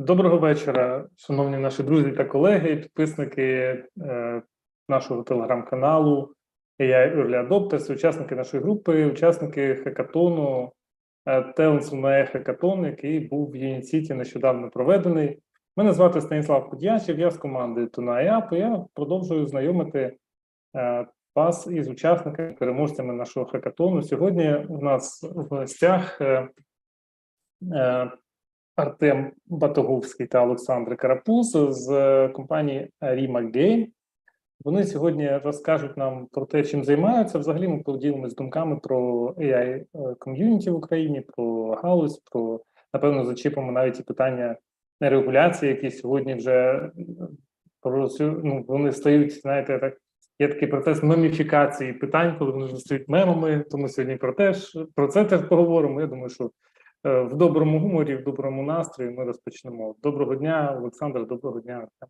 Доброго вечора, шановні наші друзі та колеги, підписники е, нашого телеграм-каналу AI Early Adopters, учасники нашої групи, учасники хакатону е, Talents on який був в Юніціті нещодавно проведений. Мене звати Станіслав Кудячев, я з команди і я продовжую знайомити е, вас із учасниками, переможцями нашого хакатону. Сьогодні у нас в гостях е, е, Артем Батоговський та Олександр Карапуз з е, компанії Rima Game. Вони сьогодні розкажуть нам про те, чим займаються. Взагалі, ми поділимось думками про AI ком'юніті в Україні, про галузь, про напевно зачіпимо навіть і питання регуляції, які сьогодні вже е, ну, вони стають, знаєте, так. Є такий процес меміфікації питань, коли вони стають мемами. Тому сьогодні про теж про це теж поговоримо. Я думаю, що Е, в доброму гуморі, в доброму настрої ми розпочнемо. Доброго дня, Олександр. Доброго дня. Артем.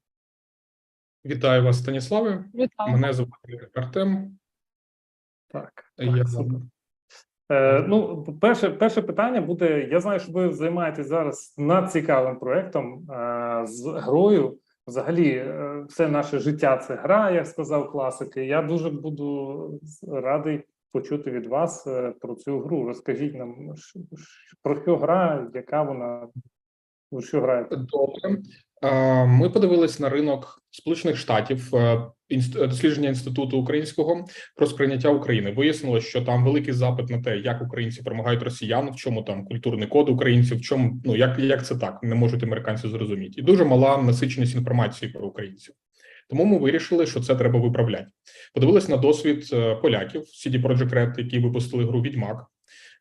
Вітаю вас, Станіславе. Вітаю. Мене звати Артем. Так, Я так супер. Е, ну, перше, перше питання буде: я знаю, що ви займаєтесь зараз надцікавим проектом е, з грою. Взагалі, е, все наше життя це гра, як сказав класики. Я дуже буду радий почути від вас е, про цю гру. Розкажіть нам про що гра, яка вона, у що граєте? Добре. Ми подивились на ринок Сполучених Штатів, е, дослідження інституту українського про сприйняття України. Вияснилось, що там великий запит на те, як українці перемагають росіян, в чому там культурний код українців, в чому ну як, як це так не можуть американці зрозуміти, і дуже мала насиченість інформації про українців. Тому ми вирішили, що це треба виправляти. Подивились на досвід е, поляків CD Projekt Red, які випустили гру Відьмак.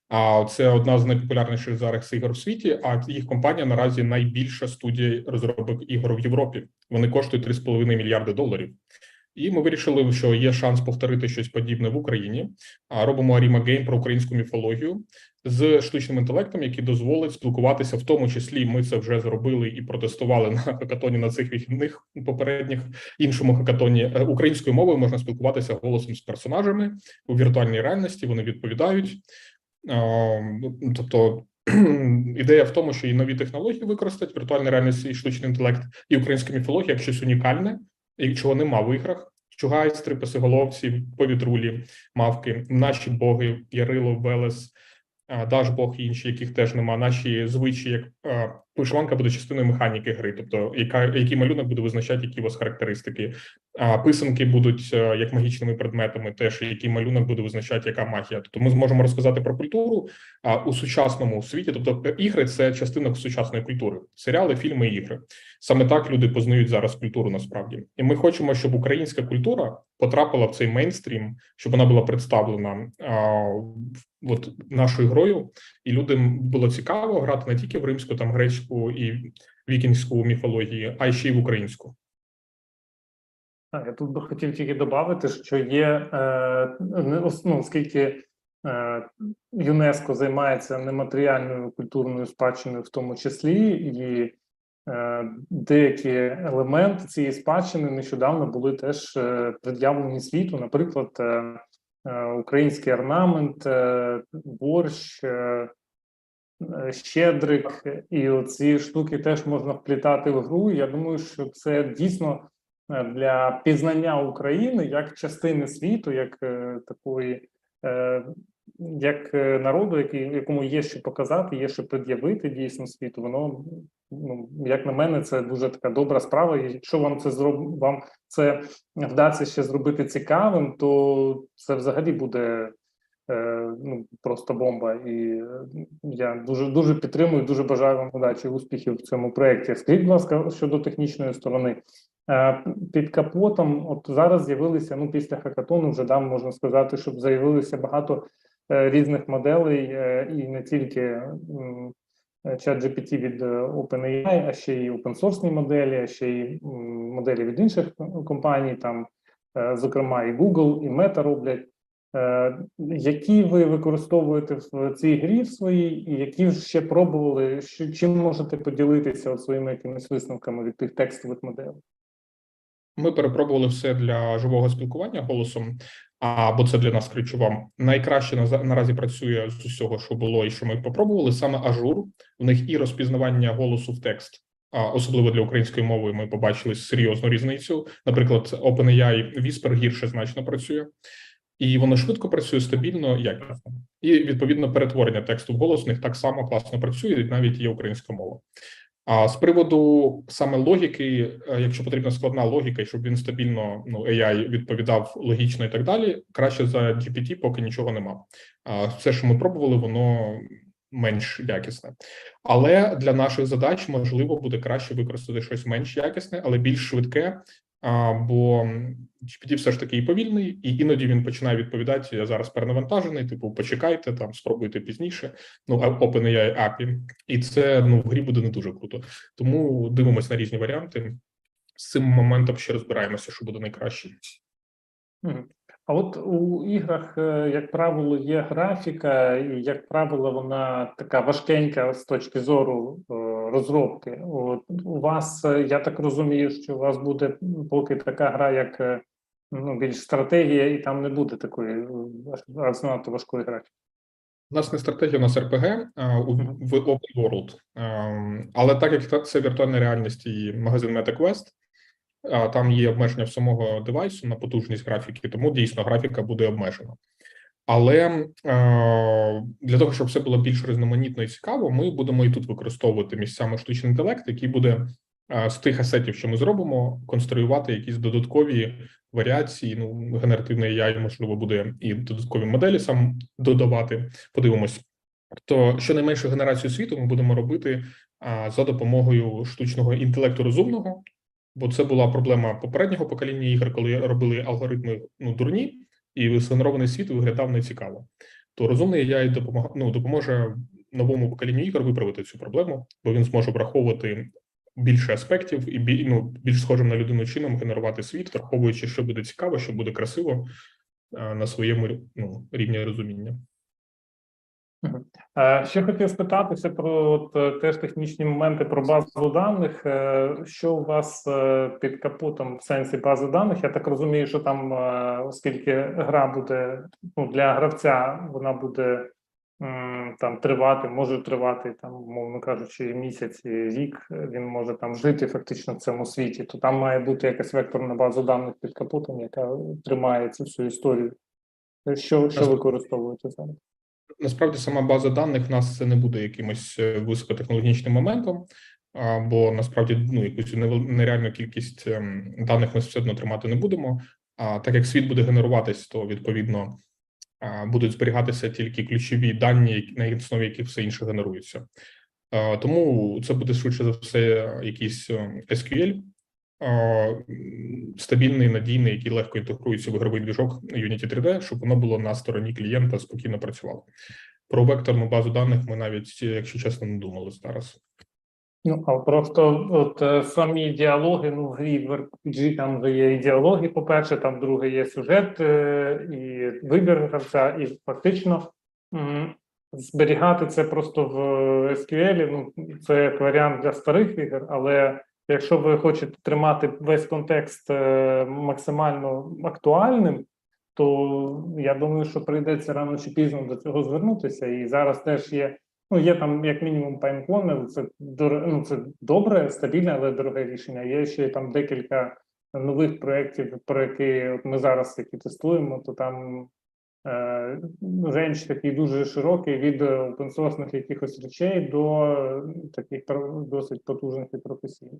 А це одна з найпопулярніших зараз ігор в світі. А їх компанія наразі найбільша студія розробок ігор в Європі. Вони коштують 3,5 мільярди доларів. І ми вирішили, що є шанс повторити щось подібне в Україні. Робимо Arima Game про українську міфологію з штучним інтелектом, який дозволить спілкуватися, в тому числі ми це вже зробили і протестували на хакатоні на цих вихідних попередніх іншому хакатоні. Е, Українською мовою можна спілкуватися голосом з персонажами у віртуальній реальності. Вони відповідають. Ну, Тобто ідея в тому, що і нові технології використати віртуальна реальність і штучний інтелект, і українська міфологія як щось унікальне, чого нема в іграх. Чугайстри, стрипосиголовці, повітрулі, мавки, наші боги, Ярило, Велес, Дашбог і інші, яких теж нема. Наші звичаї, як вишиванка буде частиною механіки гри, тобто яка який малюнок буде визначати, які у вас характеристики. А писанки будуть е, як магічними предметами, теж який малюнок буде визначати, яка магія. Тобто ми зможемо розказати про культуру а, у сучасному світі. Тобто, е, ігри це частина сучасної культури, серіали, фільми, ігри. Саме так люди познають зараз культуру насправді, і ми хочемо, щоб українська культура потрапила в цей мейнстрім, щоб вона була представлена а, от нашою грою, і людям було цікаво грати не тільки в римську, там грецьку і вікінгську міфології, а ще й в українську. Я тут би хотів тільки додати, що є е, ну, оскільки е, ЮНЕСКО займається нематеріальною культурною спадщиною, в тому числі, і е, деякі елементи цієї спадщини нещодавно були теж е, пред'явлені світу. Наприклад, е, е, український орнамент, е, борщ. Е, Щедрик, і оці штуки теж можна вплітати в гру. Я думаю, що це дійсно е, для пізнання України як частини світу, як е, такої, е, як народу, який, якому є що показати, є що пред'явити дійсно світу. Воно, ну як на мене, це дуже така добра справа. І якщо вам це зроб... вам це вдасться ще зробити цікавим, то це взагалі буде. Е, Ну, просто бомба, і е, я дуже дуже підтримую, дуже бажаю вам удачі, успіхів в цьому проєкті. Скажіть, будь ласка, щодо технічної сторони, Е, Під капотом, от зараз з'явилися, ну після хакатону вже дам можна сказати, щоб з'явилося багато різних моделей, і не тільки е, ChatGPT від OpenAI, а ще й open-source моделі, а ще й моделі від інших компаній, там, зокрема, і Google, і Meta роблять. Е, Які ви використовуєте в цій грі в своїй, і які ще пробували, що, чим можете поділитися своїми якимись висновками від тих текстових моделей? Ми перепробували все для живого спілкування голосом, а бо це для нас ключово. Найкраще на- наразі працює з усього, що було і що ми попробували, саме ажур. У них і розпізнавання голосу в текст, а особливо для української мови, ми побачили серйозну різницю. Наприклад, OpenAI Whisper гірше значно працює, і воно швидко працює стабільно, якісно. І відповідно перетворення тексту в голос в них так само класно працює, навіть є українська мова. А з приводу саме логіки, е, якщо потрібна складна логіка, щоб він стабільно ну AI відповідав логічно і так далі, краще за GPT поки нічого нема. А все, що ми пробували, воно менш якісне. Але для наших задач можливо буде краще використати щось менш якісне, але більш швидке. А, бо GPT все ж таки і повільний, і іноді він починає відповідати: я зараз перенавантажений. Типу, почекайте там, спробуйте пізніше. Ну OpenAI API. і це ну в грі буде не дуже круто. Тому дивимося на різні варіанти. З цим моментом ще розбираємося, що буде найкраще. А от у іграх, е, як правило, є графіка, і, як правило, вона така важкенька з точки зору е, розробки. От у вас, е, я так розумію, що у вас буде поки така гра, як ну, більш стратегія, і там не буде такої занадто важкої графіки. У нас не стратегія, у нас РПГ у, в Open World. Ем, але так як це віртуальна реальність і магазин MetaQuest, а, там є обмеження самого девайсу на потужність графіки, тому дійсно графіка буде обмежена. Але е, для того, щоб все було більш різноманітно і цікаво, ми будемо і тут використовувати місцями штучний інтелект, який буде е, з тих асетів, що ми зробимо, конструювати якісь додаткові варіації. Ну, генеративний AI, можливо, буде і додаткові моделі сам додавати. Подивимось. То щонайменшу генерацію світу ми будемо робити за допомогою штучного інтелекту розумного, бо це була проблема попереднього покоління ігор, коли робили алгоритми ну дурні, і сгенерований світ виглядав нецікаво. То розумний AI допомога, ну, допоможе новому поколінню ігор виправити цю проблему, бо він зможе враховувати більше аспектів і ну, більш схожим на людину чином генерувати світ, враховуючи, що буде цікаво, що буде красиво а, на своєму ну, рівні розуміння. Е, Ще хотів спитатися про от, е, теж технічні моменти про базу даних. Е, Що у вас під капотом в сенсі бази даних? Я так розумію, що там, оскільки гра буде ну, для гравця, вона буде там тривати, може тривати там, мовно кажучи, місяць, рік. Він може там жити фактично в цьому світі. То там має бути якась векторна база даних під капотом, яка тримає цю всю історію. Що, що використовуєте зараз? Насправді сама база даних в нас це не буде якимось е, високотехнологічним моментом, бо насправді ну якусь нереальну кількість ем, даних ми все одно тримати не будемо. А так як світ буде генеруватись, то відповідно будуть зберігатися тільки ключові дані, на основі яких все інше генерується. Тому це буде швидше за все якийсь е, SQL, стабільний, надійний, який легко інтегрується в ігровий двіжок Unity 3D, щоб воно було на стороні клієнта, спокійно працювало. Про векторну базу даних ми навіть, якщо чесно, не думали зараз. Ну, а просто от е, самі діалоги, ну, в грі в RPG там вже є і діалоги, по-перше, там друге є сюжет е, і вибір гравця, і фактично зберігати це просто в SQL, ну, це як варіант для старих ігор, але якщо ви хочете тримати весь контекст е, максимально актуальним, то я думаю, що прийдеться рано чи пізно до цього звернутися. І зараз теж є Ну, є там як мінімум пайнклони, це ну, це добре, стабільне, але дороге рішення. Є ще там декілька нових проєктів, про які от ми зараз які тестуємо, то там рейндж такий дуже широкий від опенсорсних якихось речей до е, таких досить потужних і професійних.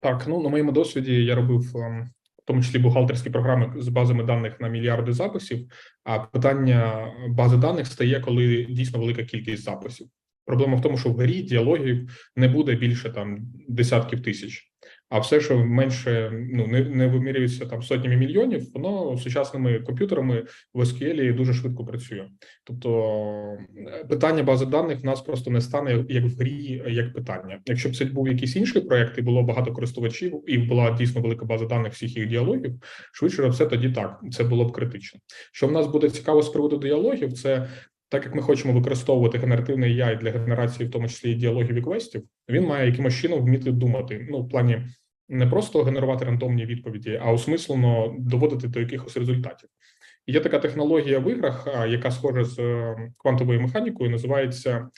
Так, ну на моєму досвіді я робив ем, в тому числі бухгалтерські програми з базами даних на мільярди записів. А питання бази даних стає, коли дійсно велика кількість записів. Проблема в тому, що в грі діалогів не буде більше там десятків тисяч, а все, що менше ну не, не вимірюється там сотнями мільйонів, воно сучасними комп'ютерами в SQL дуже швидко працює. Тобто е, питання бази даних в нас просто не стане як в грі, як питання. Якщо б це був якийсь інший проект, і було багато користувачів, і була дійсно велика база даних всіх їх діалогів, швидше все, тоді так це було б критично. Що в нас буде цікаво з приводу діалогів, це так як ми хочемо використовувати генеративний AI для генерації, в тому числі діалогів і квестів, він має якимось чином вміти думати. Ну, в плані не просто генерувати рандомні відповіді, а осмислено доводити до якихось результатів. Є така технологія в іграх, яка схожа з е, квантовою механікою, називається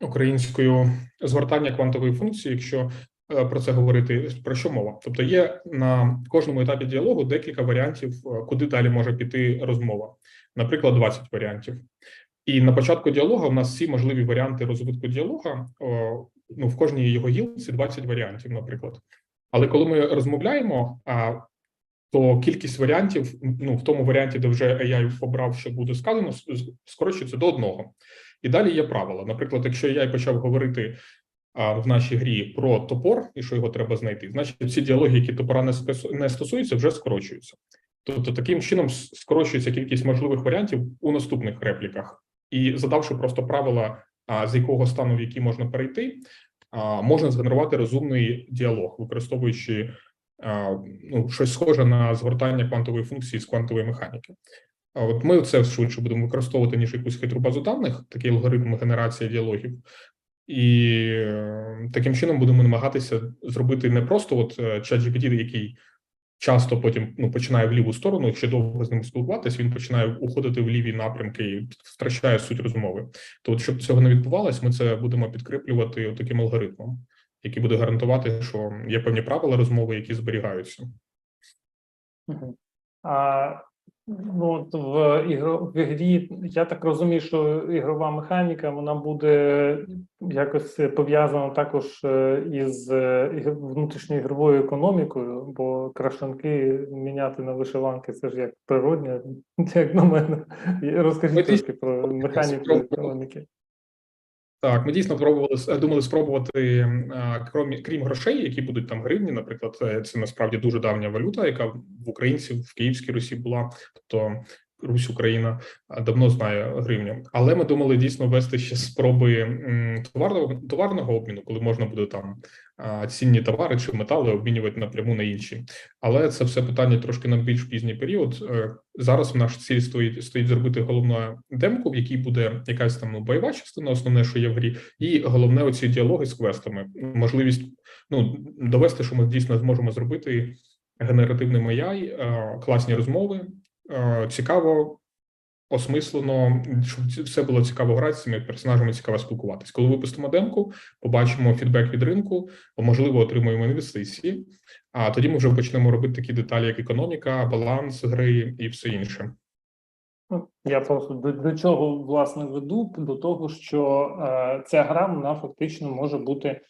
українською згортання квантової функції, якщо е, про це говорити, про що мова? Тобто є на кожному етапі діалогу декілька варіантів, е, куди далі може піти розмова, наприклад, 20 варіантів. І на початку діалога у нас всі можливі варіанти розвитку діалога. Ну, в кожній його гілці 20 варіантів, наприклад. Але коли ми розмовляємо, то кількість варіантів, ну в тому варіанті, де вже AI обрав, що буде сказано, скорочується до одного. І далі є правила. Наприклад, якщо AI почав говорити в нашій грі про топор і що його треба знайти, значить всі діалоги, які топора не стосуються, вже скорочуються. Тобто, таким чином скорочується кількість можливих варіантів у наступних репліках. І задавши просто правила, з якого стану в який можна перейти, можна згенерувати розумний діалог, використовуючи ну, щось схоже на згортання квантової функції з квантової механіки. От ми це швидше будемо використовувати ніж якусь хитру базу даних, такий алгоритм генерації діалогів, і е, таким чином будемо намагатися зробити не просто от е, ChatGPT, який часто потім ну починає в ліву сторону. Якщо довго з ним спілкуватись, він починає уходити в ліві напрямки і втрачає суть розмови. То, от, щоб цього не відбувалось, ми це будемо підкріплювати таким алгоритмом, який буде гарантувати, що є певні правила розмови, які зберігаються. А ну, от в ігро в грі, я так розумію, що ігрова механіка вона буде якось пов'язана також е, із внутрішньою ігровою економікою, бо крашанки міняти на вишиванки це ж як природне, як на мене. Розкажіть трошки про механіку економіки. Так, ми дійсно пробували думали спробувати, крім, крім грошей, які будуть там гривні. Наприклад, е, це насправді дуже давня валюта, яка в українців в Київській Русі була, тобто Русь Україна давно знає гривню. Але ми думали дійсно ввести ще спроби товарного товарного обміну, коли можна буде там цінні товари чи метали обмінювати напряму на інші. Але це все питання трошки на більш пізній період. Е, Зараз наш ціль стоїть стоїть зробити головну демку, в якій буде якась там ну, бойова частина, основне, що є в грі, і головне оці діалоги з квестами. Можливість ну довести, що ми дійсно зможемо зробити генеративним AI, е, класні розмови, цікаво. Осмислено, щоб все було цікаво грати з цими персонажами, цікаво спілкуватись. Коли випустимо демку, побачимо фідбек від ринку, можливо, отримуємо інвестиції. А тоді ми вже почнемо робити такі деталі, як економіка, баланс гри і все інше. Ну, Я просто до, до чого власне веду до того, що е, ця гра вона фактично може бути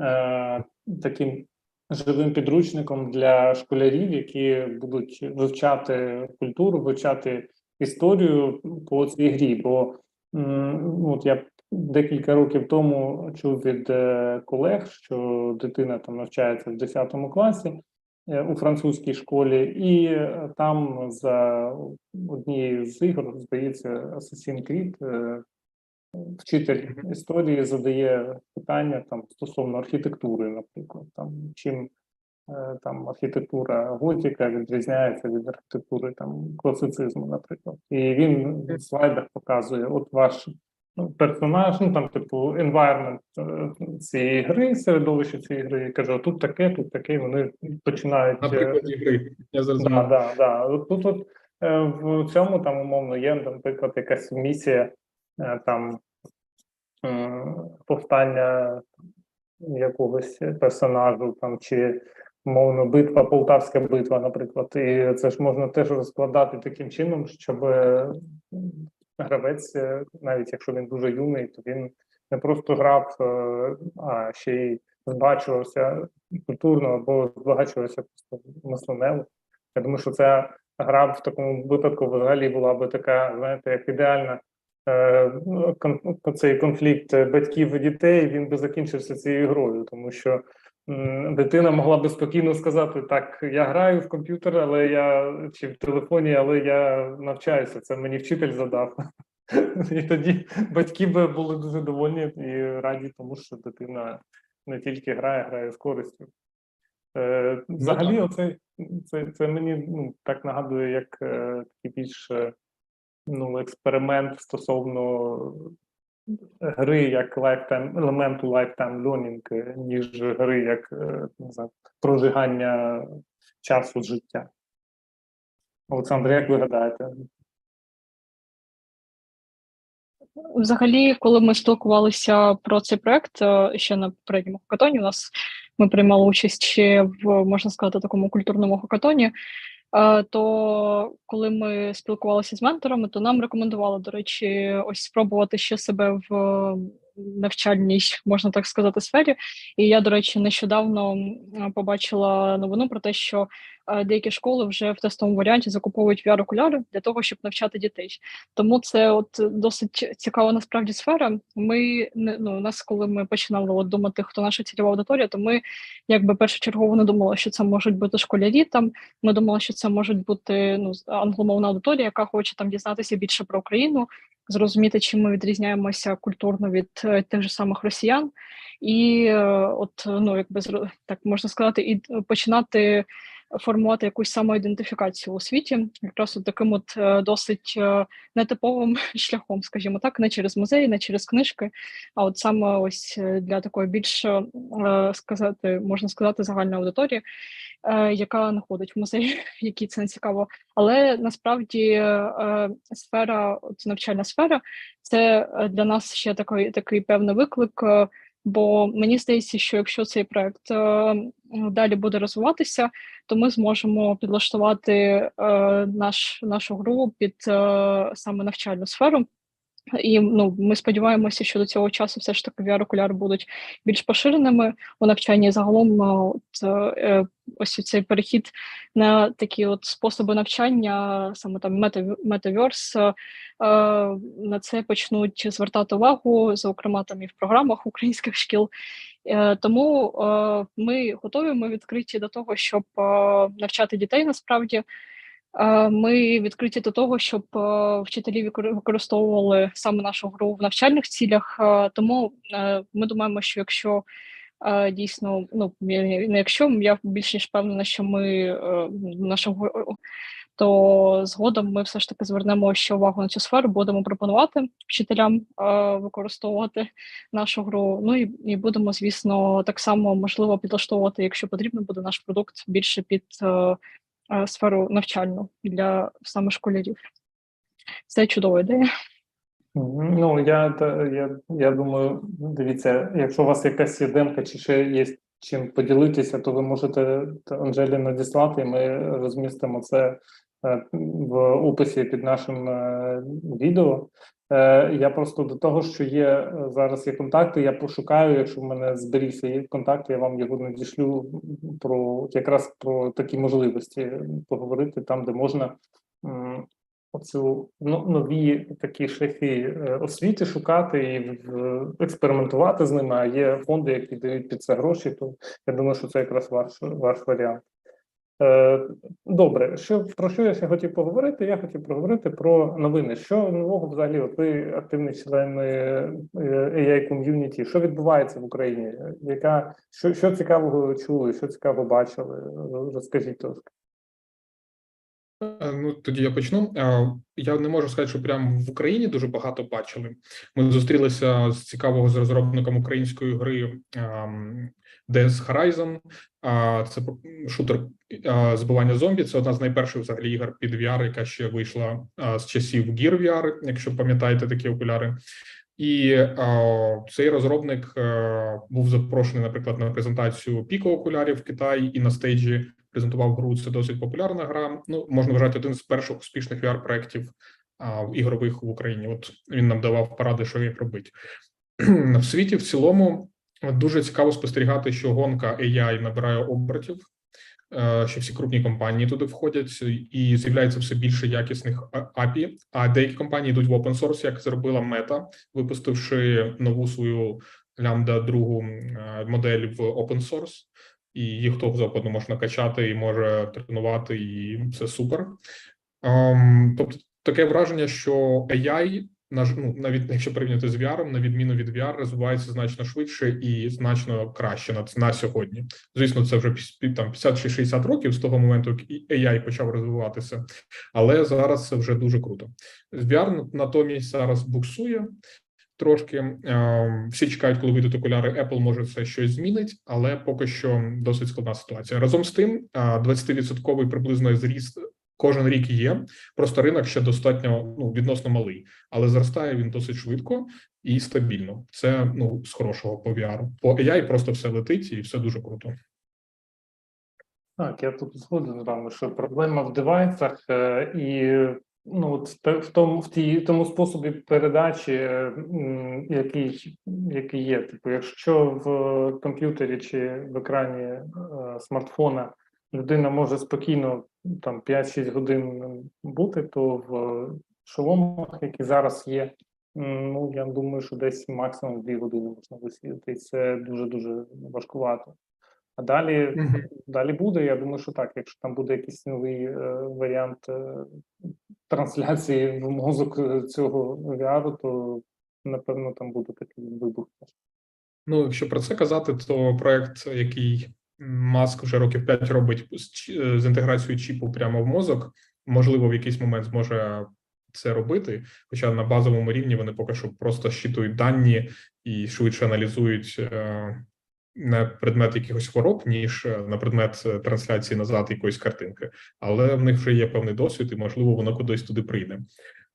е, таким живим підручником для школярів, які будуть вивчати культуру, вивчати історію по цій грі. Бо м, от я декілька років тому чув від е, колег, що дитина там навчається в 10 класі е, у французькій школі, і е, там за однією з ігор, здається, Assassin's Creed, вчитель історії задає питання там стосовно архітектури, наприклад, там чим е, там архітектура готіка відрізняється від архітектури там класицизму, наприклад. І він в слайдах показує, от ваш ну, персонаж, ну там, типу, environment е, цієї гри, середовище цієї гри, і каже, тут таке, тут таке, і вони починають. е, Наприклад, гри я зрозумів. Да, да, да. От Тут от, е, в цьому там умовно є, наприклад, якась місія е, там е, повстання якогось персонажу, там чи умовно битва, полтавська битва, наприклад. І це ж можна теж розкладати таким чином, щоб е, гравець, е, навіть якщо він дуже юний, то він не просто грав, е, а ще й збагачувався культурно або збагачувався просто мисленево. Я думаю, що ця гра в такому випадку взагалі була би така, знаєте, як ідеальна. Е, Цей конфлікт батьків і дітей він би закінчився цією грою, тому що дитина могла би спокійно сказати: так, я граю в комп'ютер, але я чи в телефоні, але я навчаюся. Це мені вчитель задав. І тоді батьки би були дуже довольні і раді, тому що дитина не тільки грає, грає з користю. Е, взагалі, оце, це, це мені ну, так нагадує, як е, такий більш ну, експеримент стосовно гри як lifetime, елементу lifetime learning, е, ніж гри як е, не знаю, прожигання часу життя. Олександр, як ви гадаєте? Взагалі, коли ми спілкувалися про цей проект е, ще на попередньому хакатоні, у нас ми приймали участь ще в можна сказати такому культурному хакатоні. Е, То коли ми спілкувалися з менторами, то нам рекомендували, до речі, ось спробувати ще себе в навчальній, можна так сказати, сфері. І я, до речі, нещодавно побачила новину про те, що деякі школи вже в тестовому варіанті закуповують VR-окуляри для того, щоб навчати дітей. Тому це от досить цікава насправді сфера. Ми ну у нас, коли ми починали от думати, хто наша цільова аудиторія, то ми якби першочергово не думали, що це можуть бути школярі. Там ми думали, що це можуть бути ну англомовна аудиторія, яка хоче там дізнатися більше про Україну, зрозуміти, чим ми відрізняємося культурно від е, тих же самих росіян, і е, от ну якби так можна сказати, і починати формувати якусь самоідентифікацію у світі, якраз от таким от е, досить е, нетиповим шляхом, скажімо так, не через музеї, не через книжки, а от саме ось е, для такої більш сказати, можна сказати, загальної аудиторії, яка не ходить в музей, якій це не цікаво. Але насправді сфера, от навчальна сфера, це для нас ще такий, такий певний виклик. Бо мені здається, що якщо цей проект е, далі буде розвиватися, то ми зможемо підлаштувати е, наш, нашу гру під е, саме навчальну сферу. І ну, ми сподіваємося, що до цього часу все ж таки VR-окуляри будуть більш поширеними у навчанні. Загалом, от, е, ось цей перехід на такі от способи навчання, саме там мета- метаверс, е, на це почнуть звертати увагу, зокрема там і в програмах українських шкіл. Е, Тому ми готові, ми відкриті до того, щоб навчати дітей насправді. Е, Ми відкриті до того, щоб е, вчителі використовували саме нашу гру в навчальних цілях. Е, Тому ми думаємо, що якщо дійсно, ну не якщо я більш ніж впевнена, що ми гру- то згодом ми все ж таки звернемо ще увагу на цю сферу, будемо пропонувати вчителям використовувати нашу гру. Ну і, і будемо, звісно, так само можливо підлаштовувати, якщо потрібно буде наш продукт більше під сферу навчальну для саме школярів. Це чудова ідея. Ну, я, я, я думаю, дивіться, якщо у вас якась ідемка чи ще є чим поділитися, то ви можете Анжелі надіслати, і ми розмістимо це е, в описі під нашим е, відео. Е, Я просто до того, що є е, зараз є контакти, я пошукаю, якщо в мене зберігся є контакт, я вам його надішлю про якраз про такі можливості поговорити там, де можна. Оцю ну, нові такі шляхи е, освіти шукати і експериментувати з ними. А є фонди, які дають під це гроші. То я думаю, що це якраз ваш ваш варіант. Е, добре, що про що я ще хотів поговорити? Я хотів поговорити про новини. Що нового взагалі? Ви активний член е, AI ком'юніті. Що відбувається в Україні? Яка що, що цікавого чули? Що цікаво бачили? Розкажіть трошки. Е, Ну, тоді я почну. Е, Я не можу сказати, що прямо в Україні дуже багато бачили. Ми зустрілися з цікавого з розробником української гри ем, DS Horizon. А, Це шутер е, збивання зомбі. Це одна з найперших взагалі ігор під VR, яка ще вийшла е, з часів Gear VR, якщо пам'ятаєте такі окуляри. І е, цей розробник е, був запрошений, наприклад, на презентацію Pico окулярів в Китаї і на стейджі презентував гру. Це досить популярна гра. Ну можна вважати один з перших успішних VR проєктів ігрових в Україні. От він нам давав поради, що як робити в світі. В цілому дуже цікаво спостерігати, що гонка AI набирає обертів. е, Що всі крупні компанії туди входять, і з'являється все більше якісних API, а деякі компанії йдуть в open source, як зробила Meta, випустивши нову свою лямбда другу е, модель в open source і їх хто завгодно можна качати і може тренувати, і це супер. Ем, тобто таке враження, що AI, ну, навіть якщо порівняти з VR, на відміну від VR, розвивається значно швидше і значно краще на, на сьогодні. Звісно, це вже там 50 чи 60 років з того моменту, як AI почав розвиватися, але зараз це вже дуже круто. VR натомість зараз буксує трошки. Ем, Всі чекають, коли вийдуть окуляри. Apple може це щось змінить, але поки що досить складна ситуація. Разом з тим, а, 20% приблизно зріст кожен рік є. Просто ринок ще достатньо ну відносно малий, але зростає він досить швидко і стабільно. Це ну з хорошого по VR. По AI просто все летить і все дуже круто. Так, я тут згоден з вами, що проблема в девайсах е, і ну, от в тому в тій тому способі передачі, е, який, який є. Типу, якщо в комп'ютері чи в екрані е, смартфона людина може спокійно там 5-6 годин бути, то в шоломах, які зараз є, ну я думаю, що десь максимум 2 години можна висідати, і це дуже дуже важкувато. А далі Мгм. Далі буде. Я думаю, що так. Якщо там буде якийсь новий е, варіант е, трансляції в мозок е, цього VR, то напевно там буде такий вибух. Ну, якщо про це казати, то проект, який Маск вже років 5 робить з, з інтеграцією чіпу прямо в мозок, можливо, в якийсь момент зможе це робити. Хоча на базовому рівні вони поки що просто щитують дані і швидше аналізують е, на предмет якихось хвороб, ніж е, на предмет е, трансляції назад якоїсь картинки. Але в них вже є певний досвід, і можливо воно кудись туди прийде.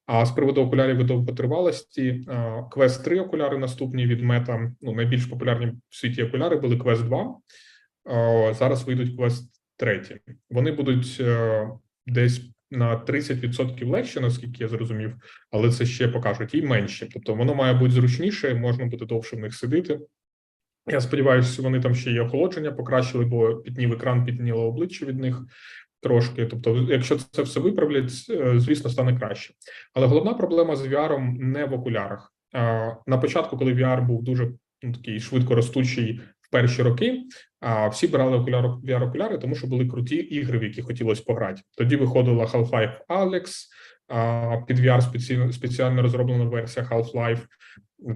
А з приводу окулярів довготривалості, Quest 3 окуляри наступні від Meta, ну найбільш популярні в світі окуляри були Quest 2. Е, Зараз вийдуть Quest 3. Вони будуть е, десь на 30% легше, наскільки я зрозумів, але це ще покажуть і менші. Тобто воно має бути зручніше, можна буде довше в них сидіти. Я сподіваюся, вони там ще є охолодження, покращили, бо піднів екран, підняло обличчя від них трошки. Тобто, якщо це все виправлять, е, звісно, стане краще. Але головна проблема з VR не в окулярах. На початку, коли VR був дуже ну, такий швидко ростучий в перші роки, всі брали окуляри VR окуляри, тому що були круті ігри, в які хотілося пограти. Тоді виходила Half-Life Alyx, а, під VR спеціально розроблена версія Half-Life.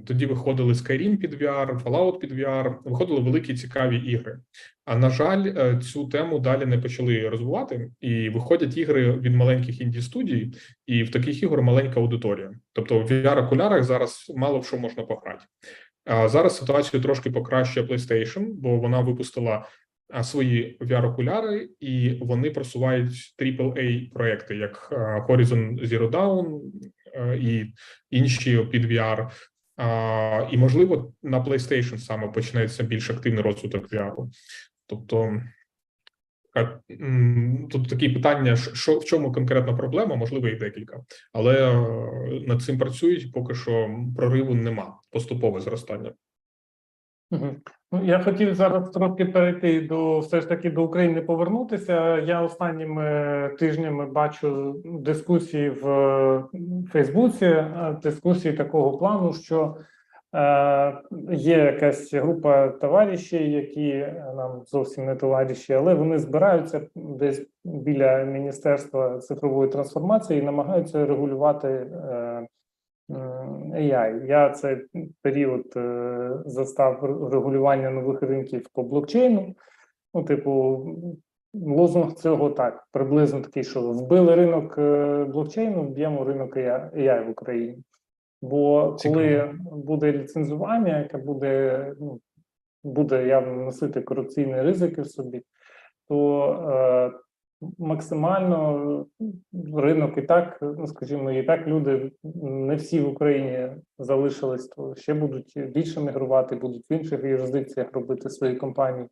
Тоді виходили Skyrim під VR, Fallout під VR, виходили великі цікаві ігри. А на жаль, е, цю тему далі не почали розвивати, і виходять ігри від маленьких інді студій, і в таких ігор маленька аудиторія. Тобто в VR-окулярах зараз мало в що можна пограти. А зараз ситуацію трошки покращує PlayStation, бо вона випустила свої VR-окуляри, і вони просувають AAA проекти, як Horizon Zero Dawn е, і інші під VR. І можливо на PlayStation саме почнеться більш активний розвиток VR. Тобто тут такі питання: що в чому конкретна проблема? Можливо, їх декілька, але е, над цим працюють. Поки що прориву нема поступове зростання. Ну, я хотів зараз трохи перейти до все ж таки до України повернутися. Я останніми тижнями бачу дискусії в Фейсбуці, е, дискусії такого плану, що е, є якась група товаришів, які е, нам зовсім не товариші, але вони збираються десь біля Міністерства цифрової трансформації і намагаються регулювати. AI. Я цей період е, застав регулювання нових ринків по блокчейну. Ну, типу, лозунг цього так, приблизно такий, що вбили ринок е, блокчейну, вб'ємо ринок AI AI в Україні. Бо коли буде ліцензування, яке буде, ну, буде явно носити корупційні ризики в собі, то е, максимально ринок і так, ну скажімо, і так люди не всі в Україні залишились, то ще будуть більше мігрувати, будуть в інших юрисдикціях робити свої компанії.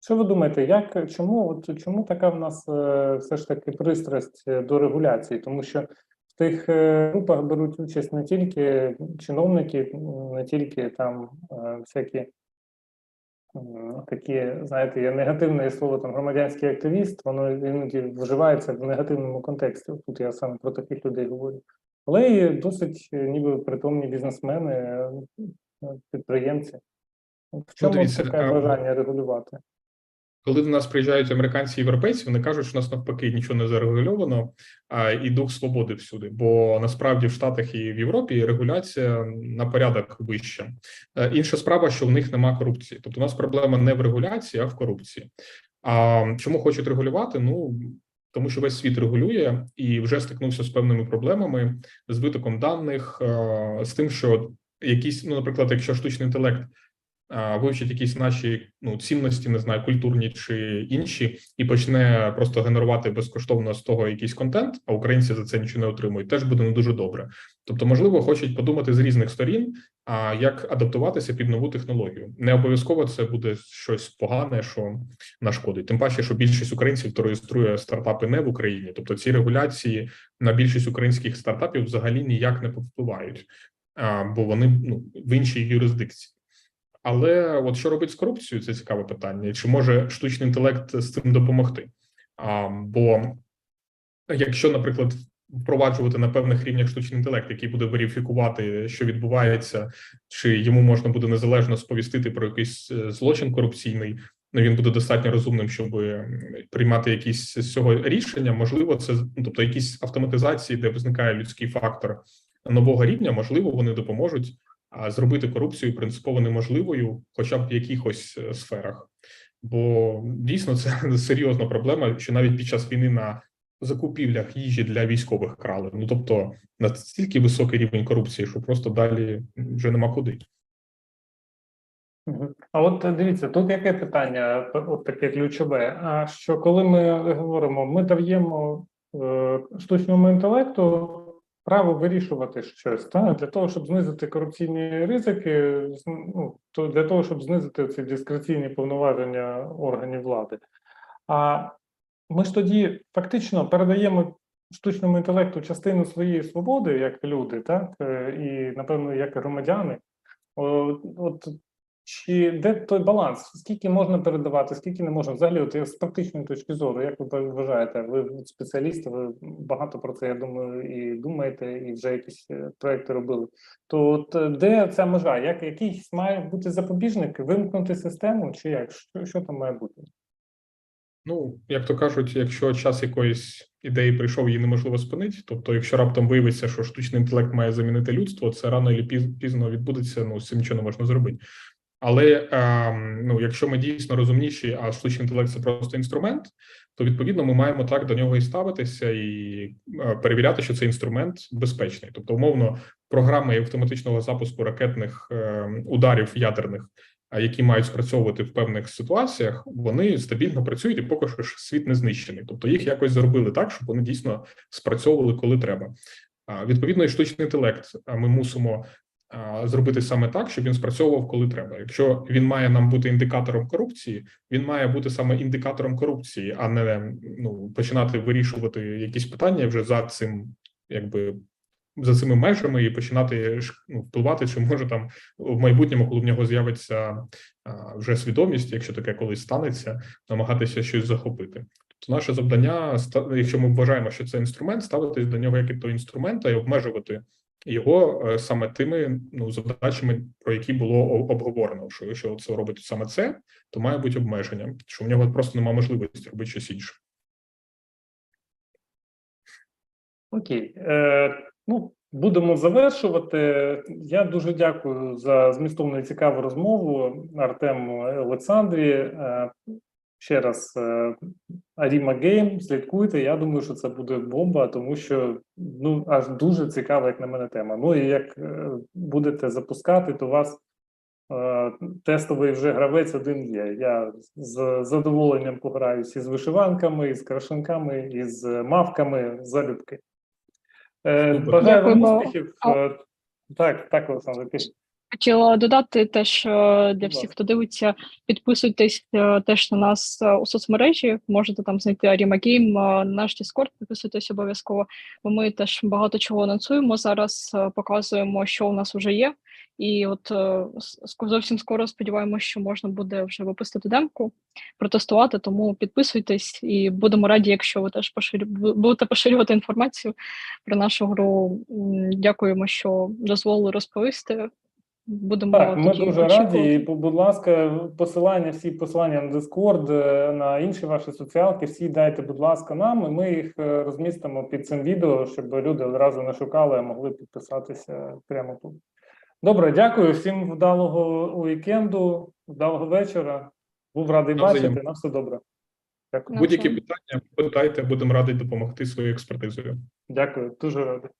Що ви думаєте, як чому от чому така в нас е, все ж таки пристрасть до регуляції? Тому що в тих е, групах беруть участь не тільки чиновники, не тільки там е, всякі такі, знаєте, є негативне слово там громадянський активіст, воно іноді вживається в негативному контексті. Тут я саме про таких людей говорю. Але є досить е, ніби притомні бізнесмени, е, підприємці. В чому дивіться, таке бажання регулювати? Коли до нас приїжджають американці і європейці, вони кажуть, що у нас навпаки нічого не зарегульовано, а і дух свободи всюди. Бо насправді в Штатах і в Європі регуляція на порядок вища. Е, Інша справа, що в них нема корупції. Тобто, у нас проблема не в регуляції, а в корупції. А чому хочуть регулювати? Ну тому що весь світ регулює і вже стикнувся з певними проблемами, з витоком даних, е, з тим, що якісь, ну, наприклад, якщо штучний інтелект вивчить якісь наші ну цінності, не знаю, культурні чи інші, і почне просто генерувати безкоштовно з того якийсь контент, а українці за це нічого не отримують. Теж буде не дуже добре. Тобто, можливо, хочуть подумати з різних сторін, а як адаптуватися під нову технологію. Не обов'язково це буде щось погане, що нашкодить. Тим паче, що більшість українців, хто реєструє стартапи не в Україні, тобто ці регуляції на більшість українських стартапів взагалі ніяк не повпливають, бо вони ну в іншій юрисдикції. Але от що робить з корупцією, це цікаве питання. Чи може штучний інтелект з цим допомогти? А, бо якщо, наприклад, впроваджувати на певних рівнях штучний інтелект, який буде верифікувати, що відбувається, чи йому можна буде незалежно сповістити про якийсь е, злочин корупційний, ну він буде достатньо розумним, щоб приймати якісь з цього рішення. Можливо, це ну, тобто якісь автоматизації, де визникає людський фактор нового рівня, можливо, вони допоможуть а зробити корупцію принципово неможливою, хоча б в якихось е, сферах. Бо дійсно це серйозна проблема, що навіть під час війни на закупівлях їжі для військових крали. Ну тобто настільки високий рівень корупції, що просто далі вже нема куди. А от е, дивіться, тут яке питання, п- от таке ключове. А що коли ми говоримо, ми даємо е, штучному інтелекту право вирішувати щось, та для того, щоб знизити корупційні ризики, ну то для того, щоб знизити ці дискреційні повноваження органів влади. А ми ж тоді фактично передаємо штучному інтелекту частину своєї свободи як люди, так е, і напевно як громадяни. От, чи де той баланс? Скільки можна передавати, скільки не можна? Взагалі, от з практичної точки зору, як ви вважаєте? Ви спеціалісти, ви багато про це, я думаю, і думаєте, і вже якісь е, проекти робили. То от е, де ця межа? Як якийсь має бути запобіжник, вимкнути систему, чи як? Що, що там має бути? Ну, як то кажуть, якщо час якоїсь ідеї прийшов, її неможливо спинити. Тобто, якщо раптом виявиться, що штучний інтелект має замінити людство, це рано чи піз- пізно відбудеться. Ну, з цим не можна зробити. Але ем, ну, якщо ми дійсно розумніші, а штучний інтелект це просто інструмент, то відповідно ми маємо так до нього і ставитися, і е, перевіряти, що цей інструмент безпечний. Тобто, умовно, програми автоматичного запуску ракетних е, ударів ядерних які мають спрацьовувати в певних ситуаціях, вони стабільно працюють і поки що світ не знищений. Тобто їх якось зробили так, щоб вони дійсно спрацьовували, коли треба. Відповідно, і штучний інтелект ми мусимо зробити саме так, щоб він спрацьовував, коли треба. Якщо він має нам бути індикатором корупції, він має бути саме індикатором корупції, а не ну починати вирішувати якісь питання вже за цим, якби за цими межами і починати ну, впливати, чи може там в майбутньому, коли в нього з'явиться а, вже свідомість, якщо таке колись станеться, намагатися щось захопити. Тобто наше завдання, якщо ми вважаємо, що це інструмент, ставитись до нього як і до інструмента і обмежувати його е, саме тими ну задачами, про які було обговорено. Що якщо це робить саме це, то має бути обмеження, що в нього просто немає можливості робити щось інше. Окей. Е, ну, будемо завершувати. Я дуже дякую за змістовну і цікаву розмову Артему Олександрі. Е, ще раз е, Аріма Гейм, слідкуйте. Я думаю, що це буде бомба, тому що ну аж дуже цікава, як на мене, тема. Ну і як е, будете запускати, то у вас е, тестовий вже гравець один є. Я з задоволенням пограюся із вишиванками, із крашенками, із мавками залюбки. Бажаю вам успіхів. Так, так, Олександр, пишіть. Хотіла додати теж е, для всіх, хто дивиться, підписуйтесь е, теж на нас е, у соцмережі. Можете там знайти Аріма Гейм, е, наш Discord, підписуйтесь обов'язково. Бо ми теж багато чого анонсуємо зараз, показуємо, що у нас вже є. І от зовсім скоро сподіваємося, що можна буде вже випустити демку, протестувати. Тому підписуйтесь і будемо раді, якщо ви теж поширю будете поширювати інформацію про нашу гру. Дякуємо, що дозволили розповісти. Будемо Так, ми дуже очікувати. раді. І, будь ласка, посилання, всі посилання на Discord, е, на інші ваші соціалки, всі дайте, будь ласка, нам, і ми їх е, розмістимо під цим відео, щоб люди одразу не шукали, а могли підписатися прямо тут. Добре, дякую. Всім вдалого вікенду, вдалого вечора. Був радий Навзаєм. бачити. На все добре. Дякую. Будь-які питання питайте, будемо радий допомогти своєю експертизою. Дякую, дуже радий.